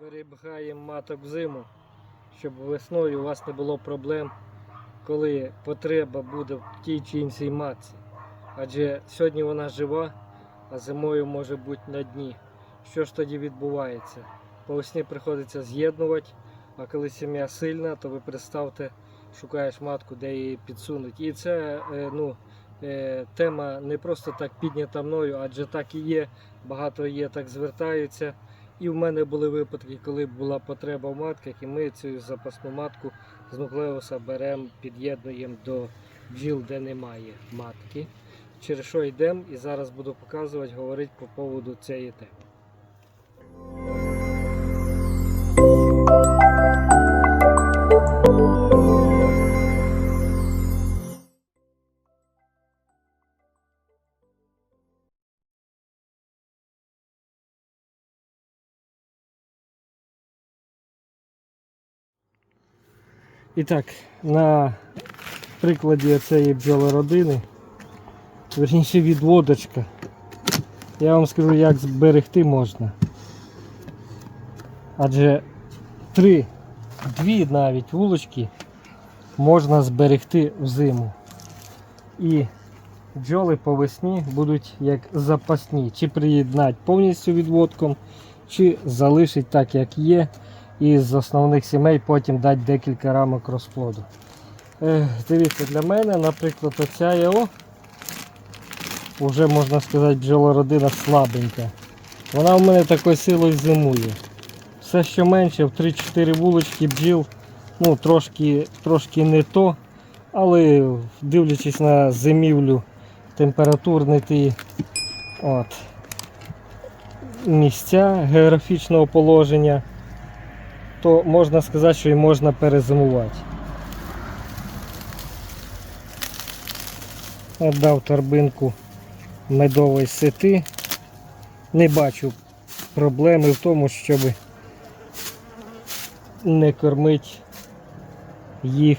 Зберігаємо маток зиму, щоб весною у вас не було проблем, коли потреба буде в тій чи іншій матці. Адже сьогодні вона жива, а зимою може бути на дні. Що ж тоді відбувається? По весні приходиться з'єднувати, а коли сім'я сильна, то ви представте, шукаєш матку, де її підсунуть. І це е, ну, е, тема не просто так піднята мною, адже так і є. Багато є, так звертаються. І в мене були випадки, коли була потреба в матках, і ми цю запасну матку з нуклеуса беремо, під'єднуємо до бджіл, де немає матки. Через що йдемо і зараз буду показувати, говорити по поводу цієї теми. І так, на прикладі цієї бджолородини, верніше відводочка, я вам скажу, як зберегти можна. Адже три, дві навіть вулочки можна зберегти взиму. І бджоли по весні будуть як запасні. Чи приєднати повністю відводком, чи залишить так, як є і з основних сімей потім дати декілька рамок розплоду. Е, дивіться, для мене, наприклад, оця ЄО, вже можна сказати, бджолородина слабенька. Вона в мене такою силою зимує. Все, що менше, в 3-4 вулочки бджіл, ну, трошки, трошки не то, але дивлячись на зимівлю, температурні ті от, місця географічного положення то можна сказати, що і можна перезимувати. Отдав торбинку медової сети. Не бачу проблеми в тому, щоб не кормити їх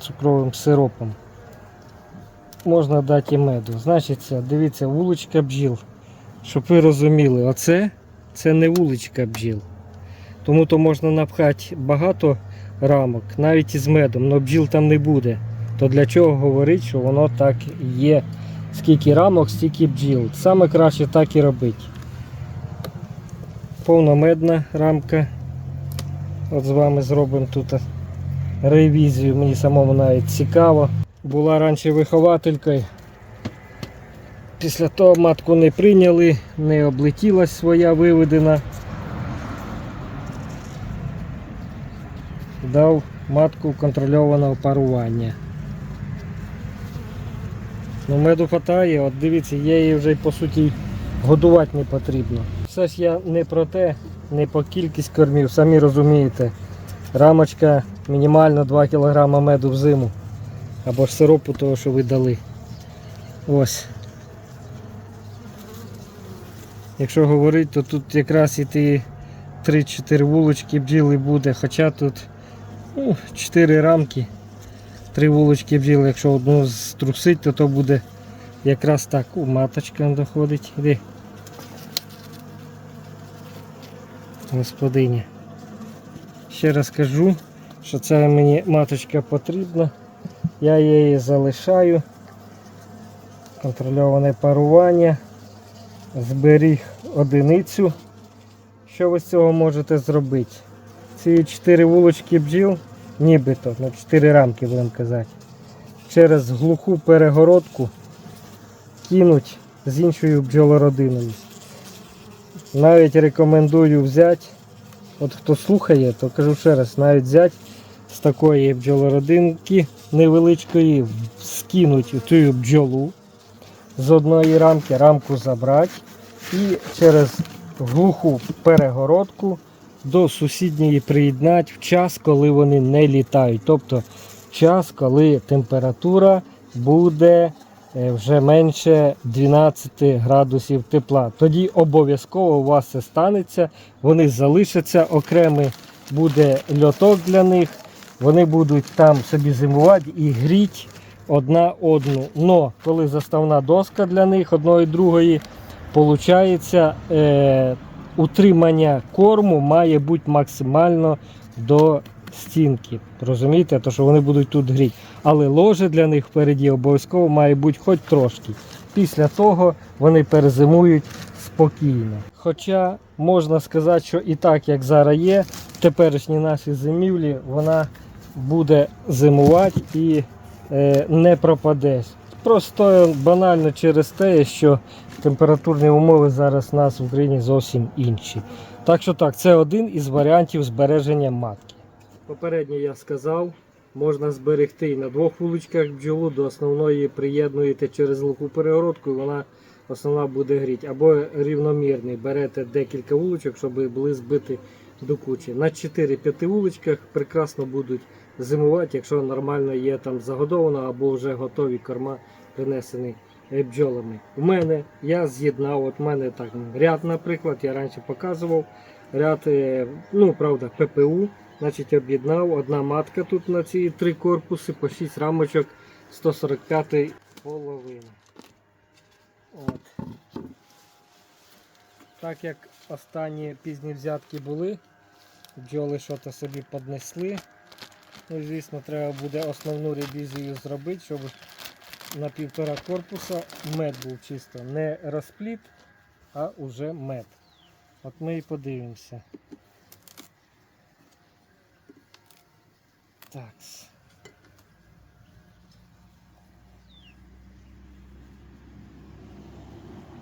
цукровим сиропом. Можна дати і меду. Значить, дивіться, вуличка бджіл. Щоб ви розуміли, оце це не вуличка бджіл. Тому то можна напхати багато рамок, навіть із медом, але бджіл там не буде. То для чого говорити, що воно так є. Скільки рамок, стільки бджіл. Саме краще так і робити. Повномедна рамка. От з вами зробимо тут ревізію, мені самому навіть цікаво. Була раніше вихователькою. Після того матку не прийняли, не облетілась своя виведена. Дав матку контрольованого парування. Ну, меду хватає, от дивіться, є її вже по суті годувати не потрібно. Все ж я не про те, не по кількість кормів, самі розумієте. Рамочка мінімально 2 кг меду в зиму. Або ж сиропу того, що ви дали. Ось. Якщо говорити, то тут якраз і ті 3-4 вулочки бджіли буде, хоча тут ну, 4 рамки, 3 вулочки бджіл, якщо одну струсить, то то буде якраз так. У маточка доходить. Іди. Господиня. Ще раз кажу, що це мені маточка потрібна. Я її залишаю. Контрольоване парування. Зберіг одиницю. Що ви з цього можете зробити? Ці 4 вулочки бджіл, нібито, на 4 рамки будемо казати, через глуху перегородку кинуть з іншою бджолородиною. Навіть рекомендую взяти, от хто слухає, то кажу ще раз, навіть взяти з такої бджолородинки невеличкої, скинуть цю бджолу з одної рамки, рамку забрати і через глуху перегородку до сусідньої приєднати в час, коли вони не літають. Тобто час, коли температура буде е, вже менше 12 градусів тепла. Тоді обов'язково у вас це станеться, вони залишаться, окремий буде льоток для них, вони будуть там собі зимувати і гріти одна одну. Но коли заставна доска для них одної другої, е, утримання корму має бути максимально до стінки. Розумієте, то що вони будуть тут гріти. Але ложе для них впереді обов'язково має бути хоч трошки. Після того вони перезимують спокійно. Хоча можна сказати, що і так, як зараз є, в теперішній нашій зимівлі вона буде зимувати і е, не пропаде. Просто банально через те, що температурні умови зараз у нас в Україні зовсім інші. Так що так, це один із варіантів збереження матки. Попередньо я сказав, можна зберегти і на двох вуличках бджолу, до основної приєднуєте через луку перегородку, і вона основна буде гріти. Або рівномірний, берете декілька вуличок, щоб були збиті до кучі. На 4-5 вуличках прекрасно будуть зимувати, якщо нормально є там загодовано або вже готові корма принесені е, бджолами. У мене я з'єднав, от у мене так ряд, наприклад, я раніше показував. Ряд, е, ну правда, ППУ. Значить, об'єднав одна матка тут на ці три корпуси по 6 рамочок 145 половини. От. Так як останні пізні взятки були, бджоли щось собі піднесли. Ну звісно, треба буде основну ревізію зробити, щоб на півтора корпуса мед був чисто не розпліт, а уже мед. От ми і подивимося. Так.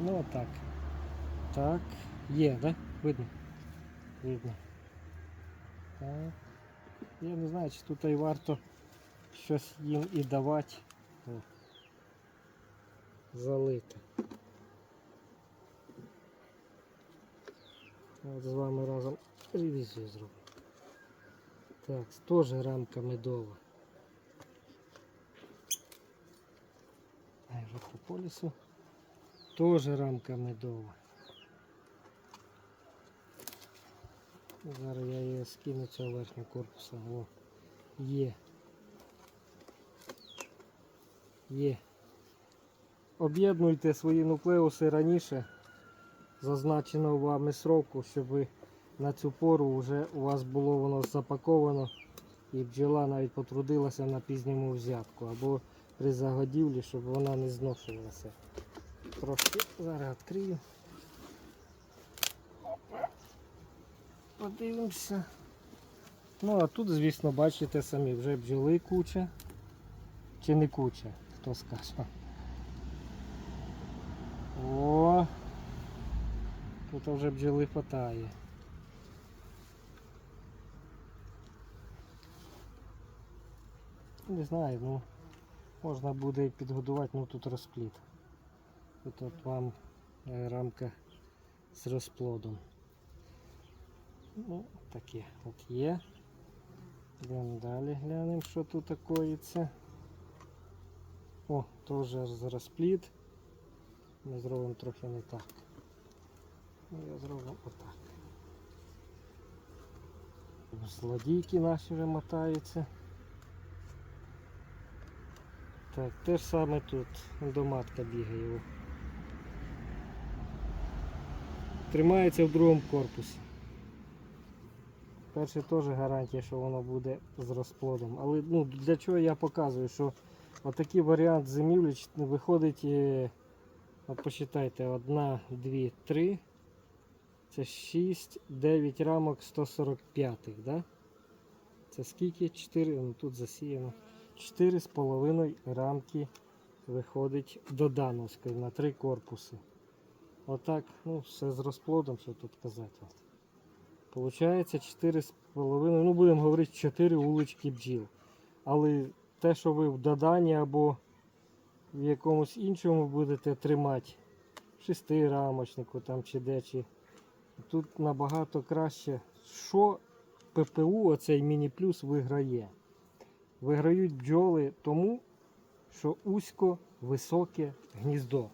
Ну так. Так. Є, да? Видно? Видно. Так. Я не знаю, чи тут і варто щось їм і давати. О. Залити. От з вами разом ревізію зробимо. Так, теж рамка медова. А я вже по полісу. Теж рамка медова. Зараз я її скину цього верхнього корпуса. О, є. Є. Об'єднуйте свої нуклеуси раніше зазначеного вами сроку, щоб ви на цю пору вже у вас було воно запаковано і бджола навіть потрудилася на пізньому взятку або при загодівлі, щоб вона не зношувалася. Трошки зараз відкрию. Подивимося. Ну а тут, звісно, бачите самі, вже бджоли куча. Чи не куча, хто скаже. О! Тут вже бджоли хватає. Не знаю, ну можна буде підгодувати, ну тут розпліт. Тут от вам е, рамка з розплодом. Ну, таке от є. Йдемо далі глянемо, що тут такоїться. О, теж з розпліт. Ми зробимо трохи не так. Я зроблю отак. Злодійки наші вже мотаються. Так, те ж саме тут. Доматка бігає. Тримається в другому корпусі. Перший теж гарантія, що воно буде з розплодом. Але ну, для чого я показую, що отакий варіант зимівлі виходить, е, от посчитайте, 1, 2, 3. Це 6, 9 рамок 145, да? Це скільки? 4, ну тут засіяно. 4,5 рамки виходить до Дановської на 3 корпуси. Отак, ну, все з розплодом, що тут казати. Получається 4,5, ну будемо говорити 4 вулички бджіл. Але те, що ви в доданні або в якомусь іншому будете тримати, шестирамочнику там чи де, чи тут набагато краще. Що ППУ, оцей міні-плюс виграє? Виграють бджоли тому, що узько високе гніздо.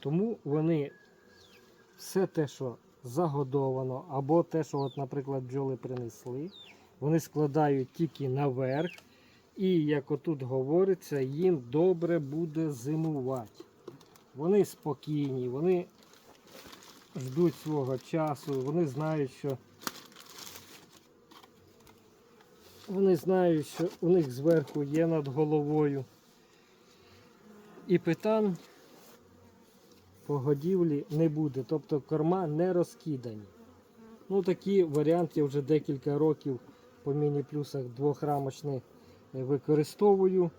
Тому вони все те, що загодовано, або те, що, от, наприклад, бджоли принесли, вони складають тільки наверх. І, як отут говориться, їм добре буде зимувати. Вони спокійні, вони ждуть свого часу, вони знають, що вони знають, що у них зверху є над головою. І питань по годівлі не буде, тобто корма не розкидані. Ну, такі варіанти я вже декілька років по міні-плюсах двохрамочний е, використовую.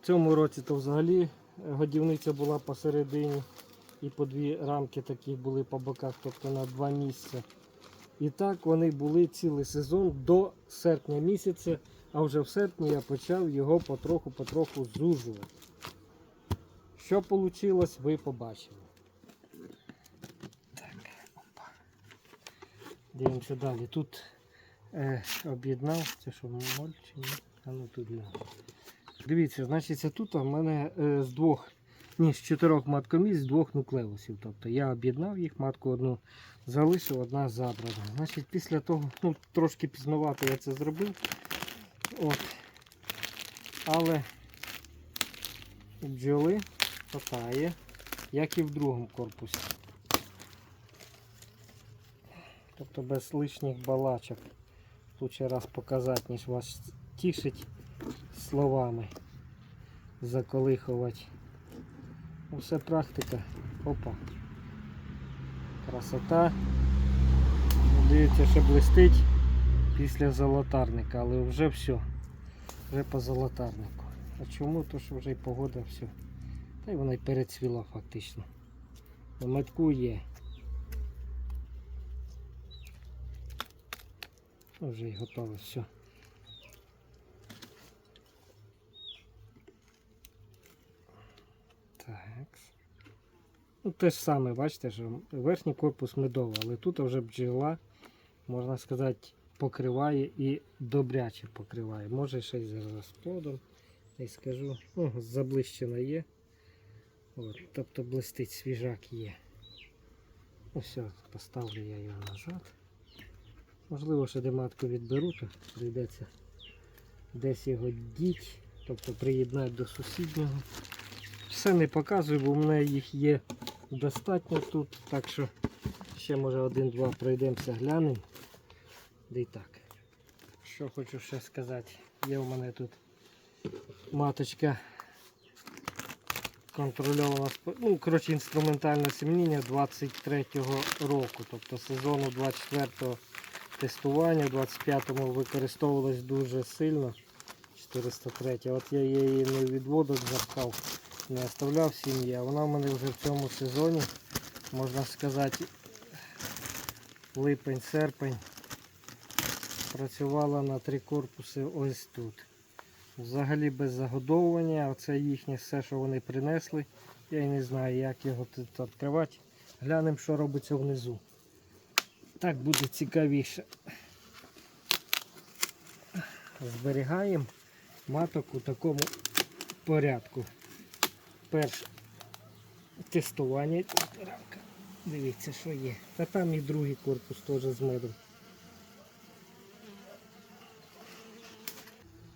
В цьому році то взагалі е, годівниця була посередині і по дві рамки такі були по боках, тобто на два місця. І так вони були цілий сезон до серпня місяця, а вже в серпні я почав його потроху-потроху зужувати. Що вийшло, ви побачили. Так, опа. Дивимося далі. Тут е, об'єднав, це що моль чи ні? А ну тут не. Дивіться, значить тут у мене е, з двох, ні, з чотирьох маткомість, з двох нуклеусів. Тобто я об'єднав їх, матку одну залишив, одна забрана. Значить, після того, ну трошки пізнавато я це зробив. От. Але бджоли хватає, як і в другому корпусі. Тобто без лишніх балачок. Лучше раз показати, ніж вас тішить словами. Заколихувати. Ну, Все практика. Опа. Красота. Дивіться, що блистить після золотарника, але вже все. Вже по золотарнику. А чому? То що вже й погода все. Та й вона й перецвіла фактично. На матку є. Ну, Вже й готове все. Так. Ну, те ж саме, бачите, що верхній корпус медовий, але тут вже бджола, можна сказати, покриває і добряче покриває. Може ще й з розплодом. Не скажу. О, заблищена є. От, тобто блистить свіжак є. Все, поставлю я його назад. Можливо, ще де матку відберу, то прийдеться десь його діть, тобто приєднати до сусіднього. Все не показую, бо в мене їх є достатньо тут, так що ще може один-два пройдемося, глянемо. Й так. Що хочу ще сказати, є у мене тут маточка контрольована, ну, коротше, інструментальне семеніння 23-го року, тобто сезону 24-го тестування, в 25-му використовувалось дуже сильно. 403. От я її не відводок запхав, не оставляв сім'ї, вона в мене вже в цьому сезоні, можна сказати, липень-серпень працювала на три корпуси ось тут. Взагалі без загодовування, оце їхнє все, що вони принесли. Я і не знаю, як його тут відкривати. Глянемо, що робиться внизу. Так буде цікавіше. Зберігаємо маток у такому порядку. Перше тестування. Дивіться, що є. Та там і другий корпус теж з медом.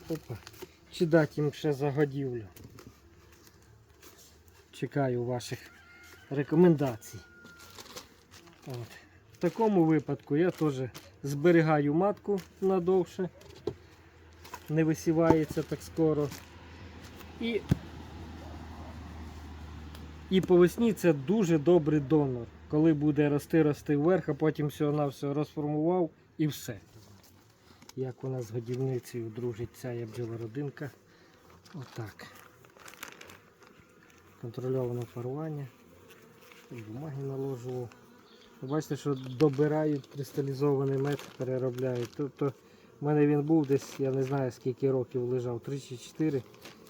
Опа. Чи дати їм ще загодівлю? Чекаю ваших рекомендацій. От. В такому випадку я теж зберігаю матку надовше, не висівається так скоро. І, і по весні це дуже добрий донор, коли буде рости, рости вверх, а потім все на все розформував і все. Як вона з годівницею дружить ця я бджолородинка. Отак. Контрольоване фарування. Бумаги наложував. Бачите, що добирають кристалізований мед, переробляють. Тобто в мене він був десь, я не знаю скільки років лежав, 3 чи 4.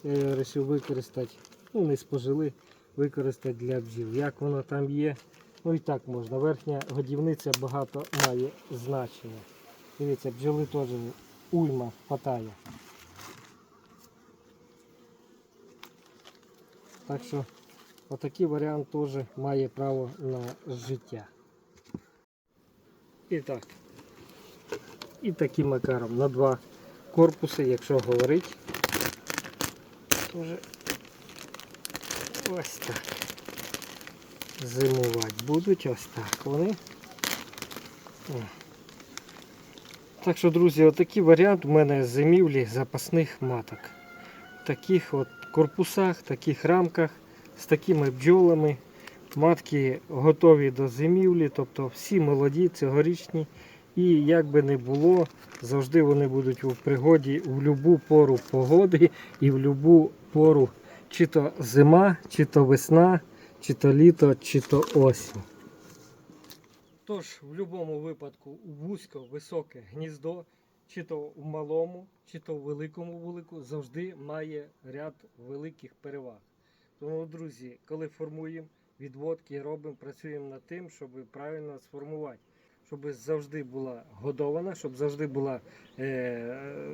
Я його вирішив використати, ну не спожили, використати для бджіл. Як воно там є, ну і так можна. Верхня годівниця багато має значення. Дивіться, бджоли теж уйма хватає. Так що отакий варіант теж має право на життя. І так. І таким макаром на два корпуси, якщо говорити, теж ось так. зимувати будуть. Ось так вони. О. Так що, друзі, отакий варіант у мене зимівлі запасних маток. В таких от корпусах, таких рамках, з такими бджолами. Матки готові до зимівлі, тобто всі молоді, цьогорічні. І як би не було, завжди вони будуть у пригоді в будь-яку пору погоди і в будь-яку пору, чи то зима, чи то весна, чи то літо, чи то осінь. Тож, в будь-якому випадку вузько високе гніздо, чи то в малому, чи то в великому вулику, завжди має ряд великих переваг. Тому, друзі, коли формуємо відводки, робимо, працюємо над тим, щоб правильно сформувати. Щоб завжди була годована, щоб завжди була е,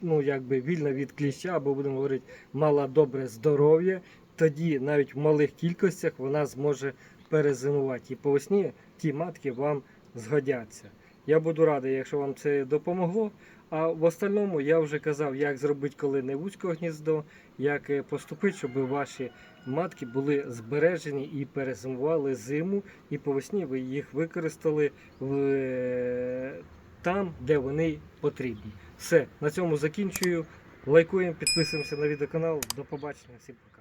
ну, якби вільна від кліща, або будемо говорити, мала добре здоров'я. Тоді навіть в малих кількостях вона зможе перезимувати. І по весні ті матки вам згодяться. Я буду радий, якщо вам це допомогло. А в остальному я вже казав, як зробити, коли не вузьке гніздо, як е, поступити, щоб ваші матки були збережені і перезимували зиму, і по весні ви їх використали в, е, там, де вони потрібні. Все, на цьому закінчую. Лайкуємо, підписуємося на відеоканал. До побачення. Всім.